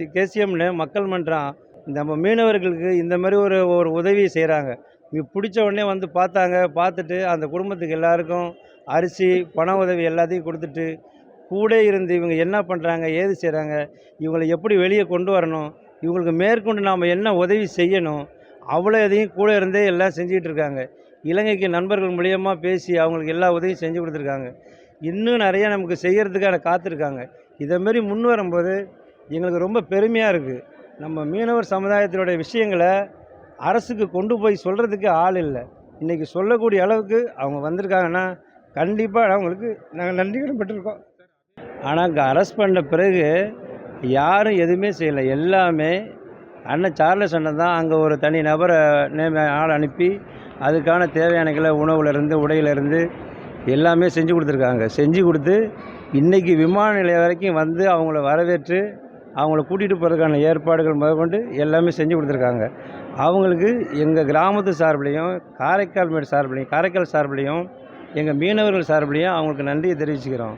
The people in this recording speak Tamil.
கேசிஎம்னு மக்கள் மன்றம் நம்ம மீனவர்களுக்கு இந்த மாதிரி ஒரு ஒரு உதவி செய்கிறாங்க இங்கே பிடிச்ச உடனே வந்து பார்த்தாங்க பார்த்துட்டு அந்த குடும்பத்துக்கு எல்லாருக்கும் அரிசி பண உதவி எல்லாத்தையும் கொடுத்துட்டு கூட இருந்து இவங்க என்ன பண்ணுறாங்க ஏது செய்கிறாங்க இவங்களை எப்படி வெளியே கொண்டு வரணும் இவங்களுக்கு மேற்கொண்டு நாம் என்ன உதவி செய்யணும் அவ்வளோ இதையும் கூட இருந்தே எல்லாம் செஞ்சுக்கிட்டு இருக்காங்க. இலங்கைக்கு நண்பர்கள் மூலியமாக பேசி அவங்களுக்கு எல்லா உதவியும் செஞ்சு கொடுத்துருக்காங்க. இன்னும் நிறையா நமக்கு செய்கிறதுக்கான காத்திருக்காங்க. இதேமாரி முன் வரும்போது எங்களுக்கு ரொம்ப பெருமையாக இருக்குது நம்ம மீனவர் சமுதாயத்தினுடைய விஷயங்களை அரசுக்கு கொண்டு போய் சொல்கிறதுக்கு ஆள் இல்லை. இன்றைக்கி சொல்லக்கூடிய அளவுக்கு அவங்க வந்திருக்காங்கன்னா கண்டிப்பாக அவங்களுக்கு நாங்கள் நன்றி கடன்பட்டிருக்கோம் ஆனால் அங்கே அரெஸ்ட் பண்ண பிறகு யாரும் எதுவுமே செய்யலை. எல்லாமே அண்ணன் சார்லஸ் அண்ணன் தான் அங்கே ஒரு தனி நபரை நேம ஆள் அனுப்பி அதுக்கான தேவையானகளை உணவுலேருந்து உடையிலேருந்து எல்லாமே செஞ்சு கொடுத்துருக்காங்க. செஞ்சு கொடுத்து இன்றைக்கி விமான நிலையம் வரைக்கும் வந்து அவங்கள வரவேற்று அவங்கள கூட்டிகிட்டு போகிறதுக்கான ஏற்பாடுகள் முதற்கொண்டு எல்லாமே செஞ்சு கொடுத்துருக்காங்க. அவங்களுக்கு எங்கள் கிராமத்து சார்பிலையும் காரைக்கால் மேடு சார்பிலையும் காரைக்கால் சார்பிலையும் எங்கள் மீனவர்கள் சார்பிலையும் அவங்களுக்கு நன்றியை தெரிவிச்சுக்கிறோம்.